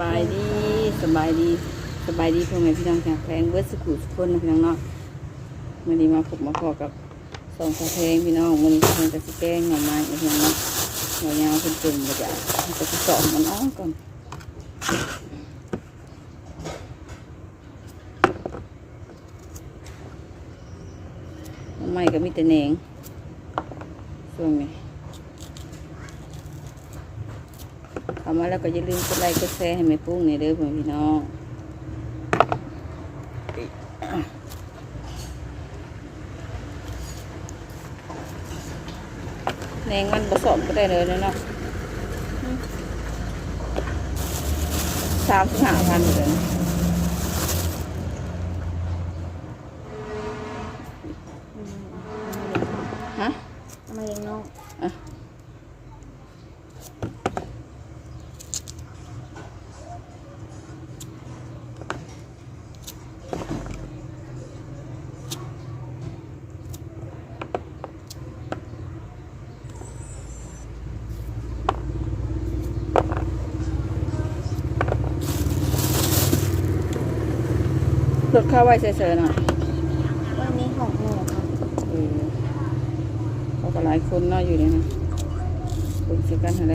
บายดีสบายดีสบายดีพ่อแม่พี่น้องแข็งแรงเบิร์ดสกุลสุกคนนะพี่น้องเนาะมันนี้มาพบมาพอกับสองสะเพงพี่น้องมันนี้เพิ่นกระสิแกงหน่อไม้พี่น้องเนาะหัวยาวเป็นตุ่มกระจายมันจะสอบมันอ้อมก่อนหน่อไม้ก็มีแต่แหนงช่วงนี้ เข้ามาแล้วก็อย่าลืมกดไลค์กดแชร์ให้แม่ปุ้งในเด้อพ่อพี่น้องแนงมันผสมก็ได้เลยนะเนาะสามสิบห้าพันเลยฮะ ทำไมยังน้อง อะ ลดค่าไว้เฉยๆหน่อยวันนี้ของหนูครับเออเขาก็หลายคนเนาะอยู่เนี่ยนะคนเสียกันอะไร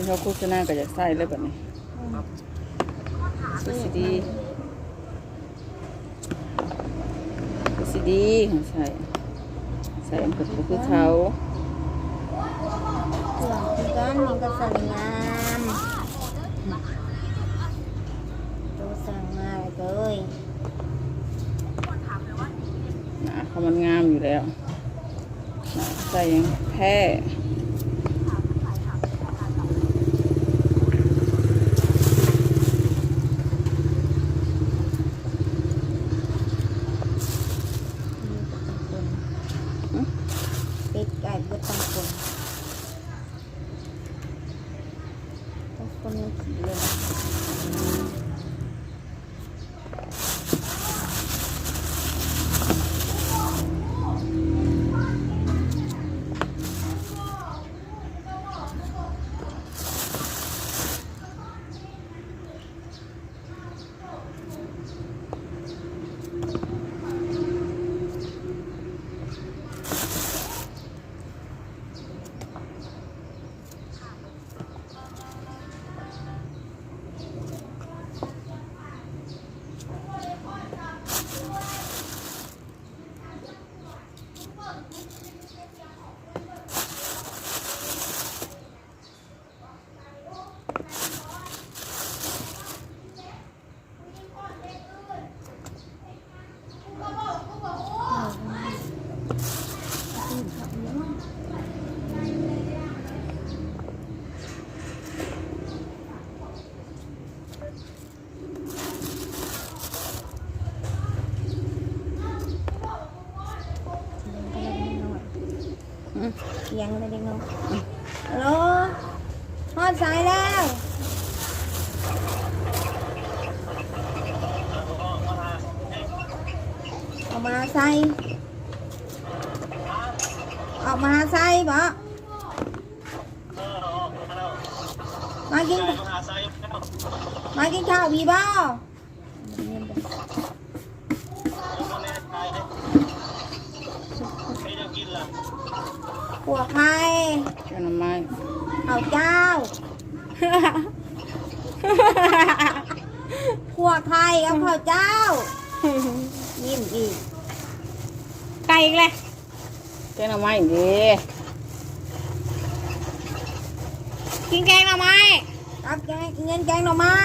เป็นเขาโฆษณาก็จะใส่เลยแบบนี้ซีดีซีดีของใส่ใส่อันก็คือเขาเครื่องที่ก้อนมันก็สวยงามตัวสั่งมาเลยหนาเขามันงามอยู่แล้วหนาใส่ยังแพ้ เป็ดไก่เบดต้องคนต้องคนมันขี่เลยนะเลี้ ยงอะไรเด็กน้อยฮัลโหลทอดสายแล้วออกมาใส่ออกมาใส่บ่มากินมากินข้าวพี่บ่ หัวไข่แกงหน่อไม้ข้าวเจ้าหัวไข่กับข้าวเจ้า ยิ้มอีก ไก่อีกเลยแกงหน่อไม้ดีกินแกงหน่อไม้กับแกงเงินแกงหน่อไม้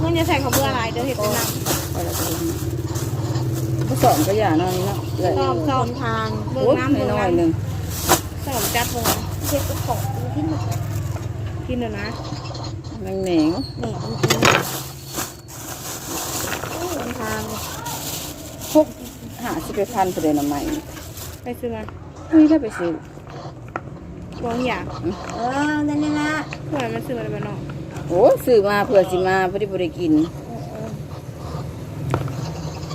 มึงจะใส่ข้าวเบื่ออะไรเดี๋ยวเห็ดเป็นน้ไปแล้วก็ำผ สองก็อย่าเนอนเนาะเลยชอบชอบคนทางเบิ่งโอ้ยน้ำเบิ่งน้อยน้ำๆหนึ่งสมจัดลงเช็ดกระของกินหมดกินเดี๋ยวนะแมงเหนงแหน่มันกินโอ้ยคนทางพกหาสิไปพันประเด็นใหม่ไปซื้อมาอุ้ยได้ไปซื้อบองอยากเออนั่นนี่นะเพื่อนมันซื้อมาได้บ้านนอกโอ้ยซื้อมาเพื่อสิมาเพื่อที่บริกิน เออเออ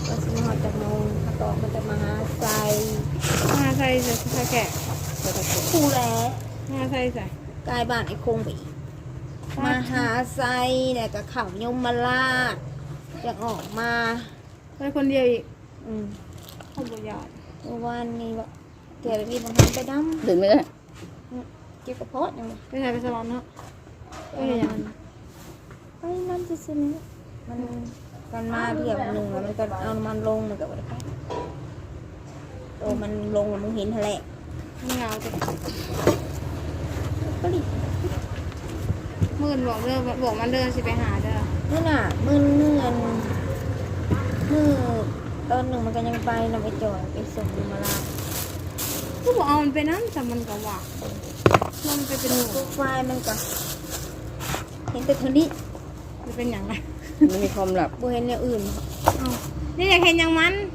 ก็สิมาหอดจากโมง ถ้าต่อมันจะมาหาใส่มาใส่ใส่ใส่แกะคู่แหล้มาใส่ใส่กลายบ้านไอ้คงไปอีกมาหาใส่เนี่ยกับข่าวยมมาลาดอยากออกมาไปคนเดียวอีกอืมเขาบอกอยากเมื่อวานนี้แบบเกิดมีบางคนไปดเดินไม่ได้ำเกี่ยวกับเพาะยังไงไปใส่ไปสลอนเนาะเออยังไอ้นั่นจะซื้อนี่มันมันมาเที่ยวหนึ่งแล้วมันก็เอามันลงมันก็บ่ได้ไป โอ้มันลงแล้วมึงเห็นทะเลไม่เอาจ้ะก็รีบมื่นบอกเด้อบอกมันเด้อสิไปหาเด้อนี่น่ะมือเนื่อนมือตอนหนึ่งมันก็ยังไปนำไปจอยไปส่งยมาลาก็บอกเอามันไปนั่นแต่มันก็ว่ามันไปเป็นหนูโปรไฟล์มันก็เห็นแต่คนนี้มันเป็นอย่างไรมันมีความลับบ่เห็นอย่างอื่นเอานี่อยากเห็นอย่างมันอ้าว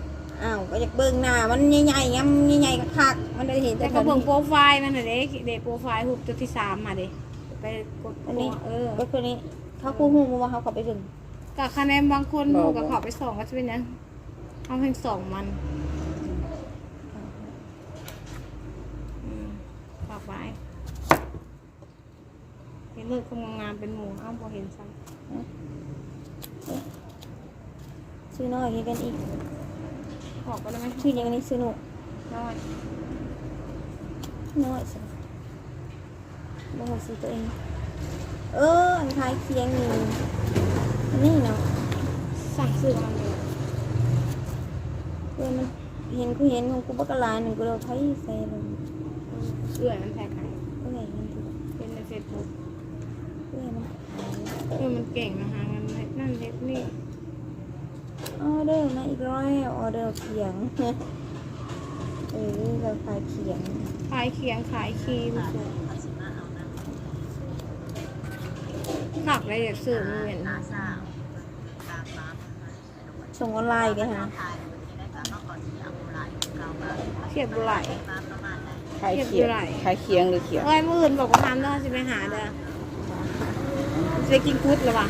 ก็อยากเบิ่งหน้ามันใหญ่ๆงั้นใหญ่ๆคักๆมันได้เห็นแต่แต่คก็นเบิ่งนี้โปรไฟล์มันน่ะเด้เด็กโปรไฟล์หุบตัวที่สามมาเด้ไปกดอันนี้เออก็คนนี้เขาคู่หูมาว่าเขาเขาไปเบิ่งกับคะแนนบางคนหมูกับเขาไปสองก็จะเป็นหยังเอาเพียงสองมันอืมฝากไว้เห็นเลือดคงงามๆเป็นหมูเอ้าพอเห็นซ้ซื้อน้อยให้กันอีกำขอบก็ได้ไหมชื่ออย่างนี้ซื้อหนุน้อยน้อยสิบ่ฮู้ซื้อตัวเอง เอออันท้ายเคียงนี่อันนี้เนาะสั่งซื้อมันเลยเออมันเห็นกูเห็นของกูบักกะลายหนึ่งกูเลยไทยใส่ลงเอื่อยมันแพงไงเอ้ยมันถูกเป็นในเฟซบุ๊กเอ้ยมันขายเออมันเก่งนะฮะงั้นนั่นเล็กนี่ ออเดอร์มาอีกร้อยออเดอร์เขียงเออเราขายเขียงขายเคียงขายครีมสุดขับอะไรเด็กสื่อมันเหมือนส่งออนไลน์กันฮะเขียบไหลคลายเคียงคลายเคียงหรือเขียงเอ้ยมื่ออื่นบอกว่าทำเด้อจะไปหาเด้อจะไปกินกุดหรือเปล่า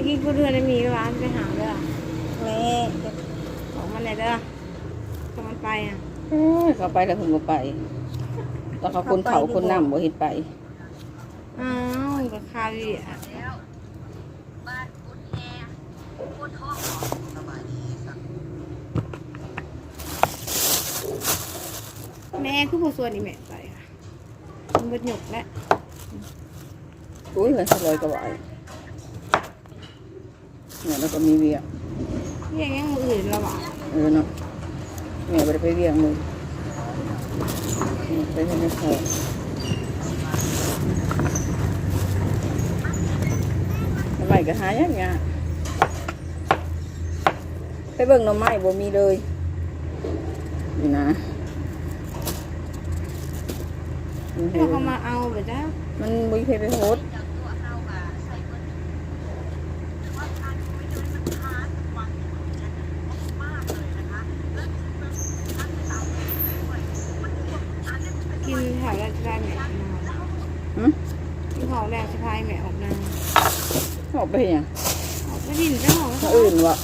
ไปกินกุดเรือในมีหรือเปล่าไปหาเด้อแม่จะบอกมันไหนเด้อถ้ามันไปอะเอ้ยเขาไปแล้วผมก็ไปตอนเขาคนเขาคนน้ำบ่เห็นไป อ้าวกับคาวีอะแม่คือผู้ส่วนนี่แม่ไปค่ะมันบดหยกแล้วอุ้ยเหมือนสลอยกระไหว เนี่ยแล้วก็มีเวียเรียกยังมืออื่นแล้วอะเออเนาะแม่ไปไปเวียงเลยไปให้แม่พอทำไมก็หายากงาไปเบิ่งหน่อไม้บ่มีเลยนี่นะมันเห็แล้วนเขามาเอาแบบจ้ามันบ่มีเพไปโฮส กินแถวแรกจะได้แม่ออกนา หึ กินของแรกจะพายแม่ออกนา ออก ไปเห็นยังออกไปดินไปหองถ้าอื่นวะ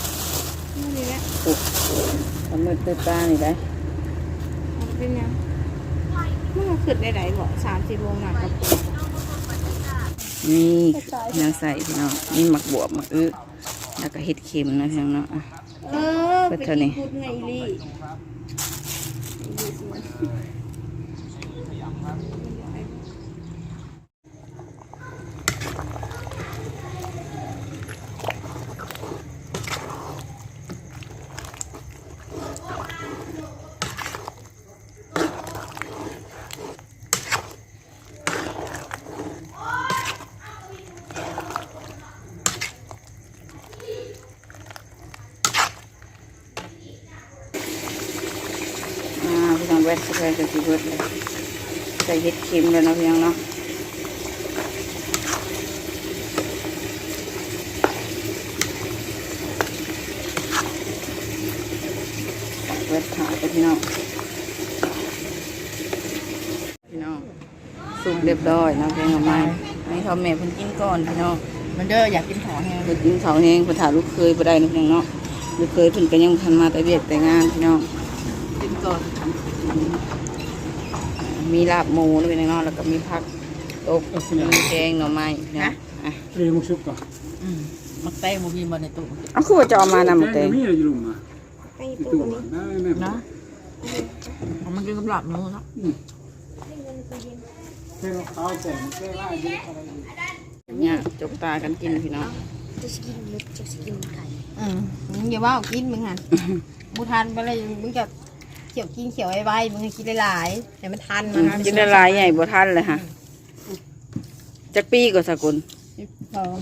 นี่นี่แหละทำมือตื่นตานี่ได้ออกเป็นยังมันก็ขึ้นได้ไหนบอกสามสี่โมงหนักกับปูนี่นางใส่พี่น้องนี่หมักบวบหมักอื้อแล้วก็เห็ดเข็มนะพี่น้องเนาะอะ เออเปิไปดกิเท่านี้นพูดไงอีลี่ แวดสแปรกับสีเบิดเลยใส่เห็ดเค็มเลยเนาะพี่น้องเนาะแวดขากับพี่น้องพี่น้องสุกเรียบร้อยเนาะเพียงออกมาให้เขาแม่เพิ่นกินก่อนพี่น้องมันเด้ออยากกินของแฮงเพิ่นกินข้าวแห้งเพิ่นถามลูกเคยบ่ได้เนาะพี่น้องเนาะลูกเคยเพิ่นก็ยังทันมาแต่เวียกแต่งานพี่น้องกินก่อน มีลาบหมูด้วยนะเนาะแล้วก็มีผักตบมีแกงหน่อไม้นะอะเรียนมุกชุบก่อนอืมมักแตงบ่มีบ่ในตู้เอาคือว่าจะเอามานำมาแตงมีอะไรอยู่ลุงอะไปอยู่ตู้ตู้นี้ได้แม่นะมันกินกับหลับหนูเนาะเพื่อนเขาแต่งเสื้อผ้าเยอะอะไรอยู่เนี่ยจกตากันกินพี่น้องจะสกินเล็กจะสกินไก่อืมมึงอย่าว่าเอากินมึงหันบ่ทันไปเลยมึงจะเขียวกินเขียวไว้ไว้มึงให้กินหลายๆให้มันทันอืมันมกินละลายใหญ่บ่ทันเลยฮะจักปีก็สกุลสอง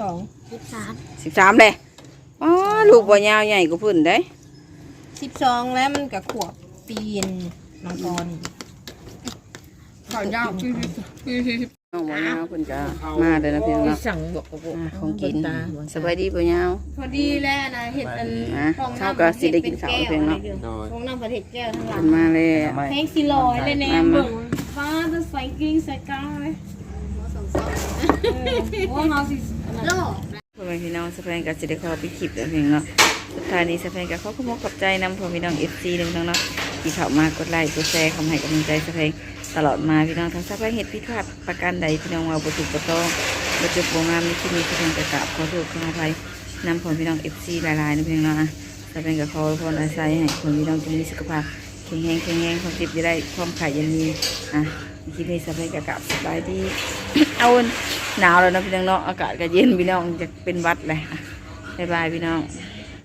สองสิบสามสิบสามเลยอ๋อลูกบ่ยาวใหญ่ก็พื้นได้สิบสองแล้วมันกับขวบปีนน้องกรข้าวยาวคือ น้องบ่ยาวเพิ่นก็มาเด้อนะพี่น้องเนาะสั่งบอกกับอะของกินสบายดีบ่ยาว พอดีแล้วนะเห็ดอันอะเท่ากับสิได้กินข้าวเพียงเนาะของน้ำประเทศแก้วทั้งหลัเพิ่งนมาแล้ว แพงสี่ร้อยเลยแน่มามา เบิ่งฟ้าจะใส่กิ้งใส่กาวเลยโอ้เนาสิโลพ่อแม่พี่น้องสะพานกับสิได้เข้าไปคลิปแล้วเพียงเนาะสุดท้ายนี้สะพานกับเขาก็มขอบใจนำพ่อพี่น้อง FC เลยพี่น้องเนาะที่เข้ามากดไลค์กดแชร์คำให้กำลังใจสะพาน ตลอดมาพี่น้องทั้งสะพานเฮ็ดผิดพาดประการใดพี่น้องว่าบ่ถูกบ่ต้องบ่จบบ่งามในที่นี้สะพานก็กราบขอโทษขออภัยนำพ่อพี่น้อง FC หลายๆนะพี่น้องนะอะสะพานก็ขอพรอาศัยให้พ่อพี่น้องจงมีสุขภาพแข็งแรงแข็งแรงความเจ็บจะได้ความข่อยันมีอะคลิปนี้สะพานก็กราบสบายดีเอาหนาวแล้วนะพี่น้องเนาะอากาศก็เย็นพี่น้องจะเป็นวัดเลยบ๊ายบายพี่น้อง